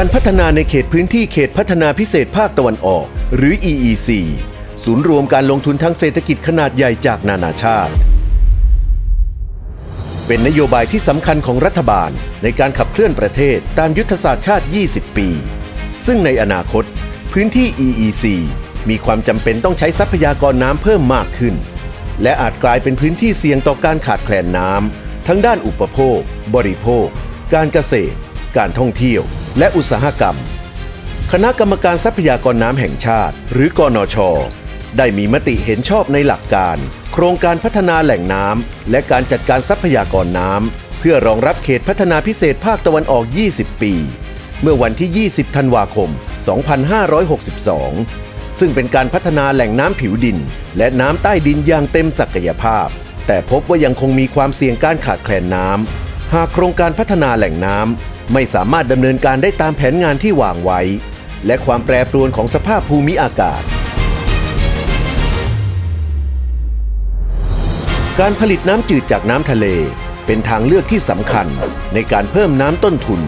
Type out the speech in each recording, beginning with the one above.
การพัฒนาในเขตพื้นที่เขตพัฒนาพิเศษภาคตะวันออก หรือ EEC ศูนย์รวมการลงทุนทางเศรษฐกิจขนาดใหญ่จากนานาชาติ เป็นนโยบายที่สำคัญของรัฐบาลในการขับเคลื่อนประเทศตามยุทธศาสตร์ชาติ 20 ปี ซึ่งในอนาคต พื้นที่ EEC มีความจำเป็นต้องใช้ทรัพยากรน้ำเพิ่มมากขึ้น และอาจกลายเป็นพื้นที่เสี่ยงต่อการขาดแคลนน้ำทั้งด้านอุปโภค บริโภค การเกษตร การท่องเที่ยว และอุตสาหกรรม คณะกรรมการทรัพยากรน้ำแห่งชาติ หรือกนช ได้มีมติเห็นชอบในหลักการ โครงการพัฒนาแหล่งน้ำและการจัดการทรัพยากรน้ำเพื่อรองรับเขตพัฒนาพิเศษภาคตะวันออก 20 ปี เมื่อวันที่ 20 ธันวาคม 2562 ซึ่งเป็นการพัฒนาแหล่งน้ำผิวดิน และน้ำใต้ดินอย่างเต็มศักยภาพ แต่พบว่ายังคงมีความเสี่ยงการขาดแคลนน้ำหากโครงการพัฒนาแหล่งน้ำ ไม่สามารถดำเนินการได้ตามแผนงานที่วางไว้ และความแปรปรวนของสภาพภูมิอากาศ การผลิตน้ำจืดจากน้ำทะเล เป็นทางเลือกที่สำคัญในการเพิ่มน้ำต้นทุน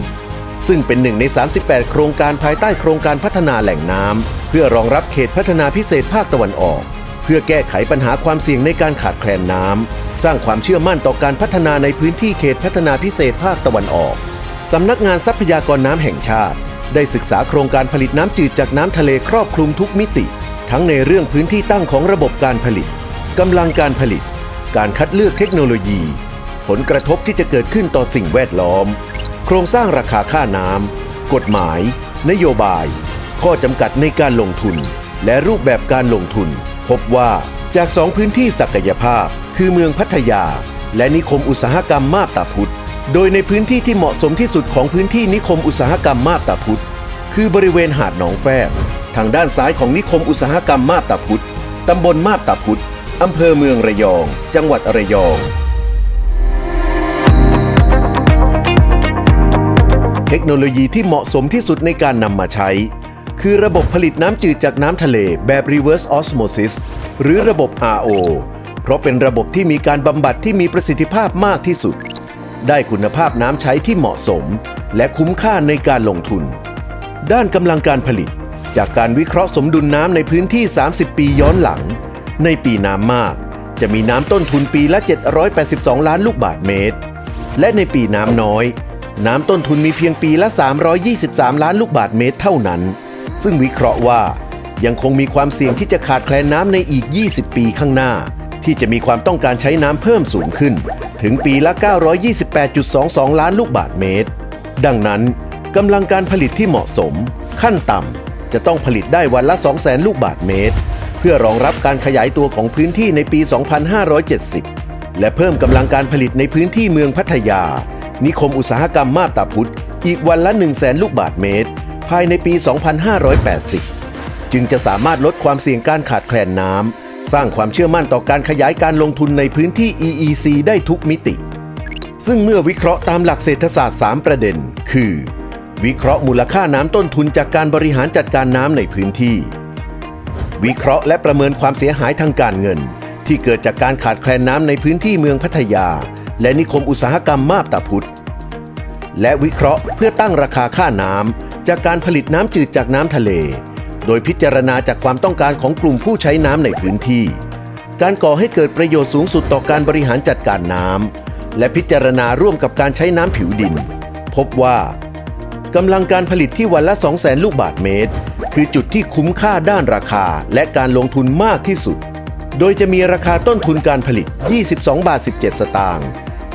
ซึ่งเป็นหนึ่งใน 38 โครงการภายใต้โครงการพัฒนาแหล่งน้ำเพื่อรองรับเขตพัฒนาพิเศษภาคตะวันออก เพื่อแก้ไขปัญหาความเสี่ยงในการขาดแคลนน้ำสร้างความเชื่อมั่นต่อการพัฒนาในพื้นที่เขตพัฒนาพิเศษภาคตะวันออก สำนักงานทรัพยากรน้ำแห่งชาติ ได้ศึกษาโครงการผลิตน้ำจืดจากน้ำทะเลครอบคลุมทุกมิติ ทั้งในเรื่องพื้นที่ตั้งของระบบการผลิตกำลังการผลิต การคัดเลือกเทคโนโลยี ผลกระทบที่จะเกิดขึ้นต่อสิ่งแวดล้อม โครงสร้างราคาค่าน้ำกฎหมาย นโยบาย ข้อจำกัดในการลงทุน และรูปแบบการลงทุน พบว่าจากสองพื้นที่ศักยภาพ คือเมืองพัทยา และนิคมอุตสาหกรรมมาบตาพุธ โดยในพื้นที่ที่เหมาะสมที่สุดของพื้นที่นิคมอุตสาหกรรมมาบตาพุธคือบริเวณหาดหนองแฟบทางด้านซ้ายของนิคมอุตสาหกรรมมาบตาพุธตำบลมาบตาพุธอำเภอเมืองระยอง จังหวัดระยอง เทคโนโลยีที่เหมาะสมที่สุดในการนำมาใช้ คือระบบผลิตน้ำจืดจากน้ำทะเลแบบ reverse osmosis หรือระบบ RO เพราะเป็นระบบที่มีการบำบัดที่มีประสิทธิภาพมากที่สุด ได้คุณภาพน้ำใช้ที่เหมาะสม และคุ้มค่าในการลงทุน ด้านกำลังการผลิต จากการวิเคราะห์สมดุลน้ำในพื้นที่ 30 ปีย้อนหลัง ในปีน้ำมาก จะมีน้ำต้นทุนปีละ 782 ล้านลูกบาทเมตร และในปีน้ำน้อย น้ำต้นทุนมีเพียงปีละ 323 ล้านลูกบาทเมตรเท่านั้น ซึ่งวิเคราะห์ว่ายังคงมีความเสี่ยงที่จะขาดแคลนน้ำในอีก 20 ปีข้างหน้า ที่จะมีความต้องการใช้น้ำเพิ่มสูงขึ้น ถึงปีละ 928.22 ล้านลูกบาทเมตร ดังนั้นกำลังการผลิตที่เหมาะสม ขั้นต่ำจะต้องผลิตได้วันละ 200,000 ลูกบาทเมตร เพื่อรองรับการขยายตัวของพื้นที่ในปี 2570 และเพิ่มกำลังการผลิตในพื้นที่เมืองพัทยา นิคมอุตสาหกรรมมาบตาพุธอีกวันละ 1 0 0 0 0แลูกบาทเมตร ภายในปี 2580 จึงจะสามารถลดความเสี่ยงการขาดแคลนน้ำ สร้างความเชื่อมั่นต่อการขยายการลงทุนในพื้นที่ EEC ได้ทุกมิติ ซึ่งเมื่อวิเคราะห์ตามหลักเศรษฐศาสตร์ 3 ประเด็น คือ วิเคราะห์มูลค่าน้ำต้นทุนจากการบริหารจัดการน้ำในพื้นที่ วิเคราะห์และประเมินความเสียหายทางการเงิน ที่เกิดจากการขาดแคลนน้ำในพื้นที่เมืองพัทยา และนิคมอุตสาหกรรมมาบตาพุธและวิเคราะห์เพื่อตั้งราคาค่าน้ำจากการผลิตน้ำจืดจากน้ำทะเล โดยพิจารณาจากความต้องการของกลุ่มผู้ใช้น้ำในพื้นที่ การก่อให้เกิดประโยชน์สูงสุดต่อการบริหารจัดการน้ำและพิจารณาร่วมกับการใช้น้ำผิวดิน พบว่ากำลังการผลิตที่วันละ 200,000 ลูกบาทเมตร คือจุดที่คุ้มค่าด้านราคาและการลงทุนมากที่สุด โดยจะมีราคาต้นทุนการผลิต 22 บาท 17 สตางค์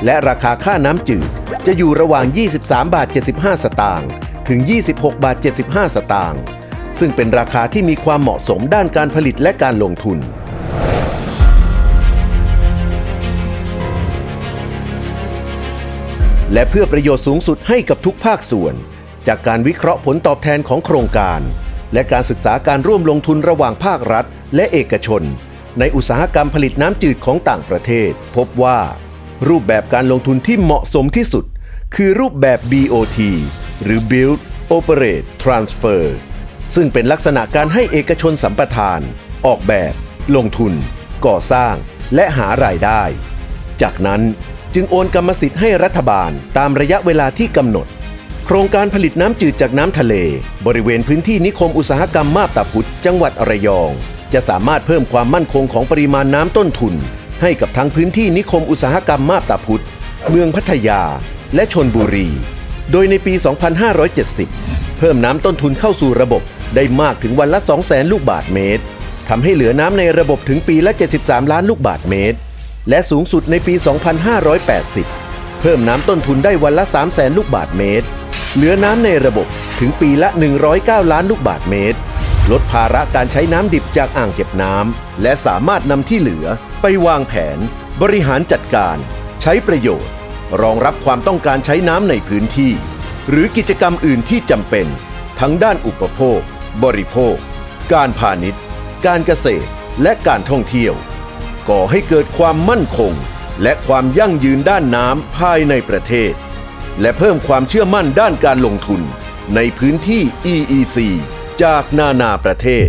และราคาค่าน้ำจืดจะอยู่ระหว่าง 23 บาท 75 สตางค์ถึง 26 บาท 75 สตางค์ ซึ่งเป็นราคาที่มีความเหมาะสมด้านการผลิตและการลงทุน และเพื่อประโยชน์สูงสุดให้กับทุกภาคส่วน จากการวิเคราะห์ผลตอบแทนของโครงการ และการศึกษาการร่วมลงทุนระหว่างภาครัฐ และเอกชน ในอุตสาหกรรมผลิตน้ำจืดของต่างประเทศ พบว่า รูปแบบการลงทุนที่เหมาะสมที่สุด คือรูปแบบ BOT หรือ Build Operate Transfer ซึ่งเป็นลักษณะการให้เอกชนสัมปทาน ออกแบบ ลงทุน ก่อสร้าง และหารายได้ จากนั้นจึงโอนกรรมสิทธิ์ให้รัฐบาลตามระยะเวลาที่กำหนด โครงการผลิตน้ำจืดจากน้ำทะเล บริเวณพื้นที่นิคมอุตสาหกรรมมาบตาพุธจังหวัดระยอง จะสามารถเพิ่มความมั่นคงของปริมาณน้ำต้นทุน ให้กับทั้งพื้นที่นิคมอุตสาหกรรมมาบตาพุธเมืองพัทยา และชนบุรี โดยในปี 2570 เพิ่มน้ำต้นทุนเข้าสู่ระบบ ได้มากถึงวันละ 200,000 ลูกบาทเมตรทำให้เหลือน้ำในระบบถึงปีละ 73 ล้านลูกบาทเมตร และสูงสุดในปี 2580 เพิ่มน้ำต้นทุนได้วันละ 300,000 ลูกบาทเมตร เหลือน้ำในระบบถึงปีละ 109 ล้านลูกบาทเมตร ลดภาระการใช้น้ำดิบจากอ่างเก็บน้ำและสามารถนำที่เหลือไปวางแผน บริหารจัดการ ใช้ประโยชน์ รองรับความต้องการใช้น้ำในพื้นที่ หรือกิจกรรมอื่นที่จำเป็น ทั้งด้านอุปโภค บริโภค การพาณิชย์ การเกษตรและการท่องเที่ยว ก่อให้เกิดความมั่นคง และความยั่งยืนด้านน้ำภายในประเทศ และเพิ่มความเชื่อมั่นด้านการลงทุน ในพื้นที่ EEC จากนานาประเทศ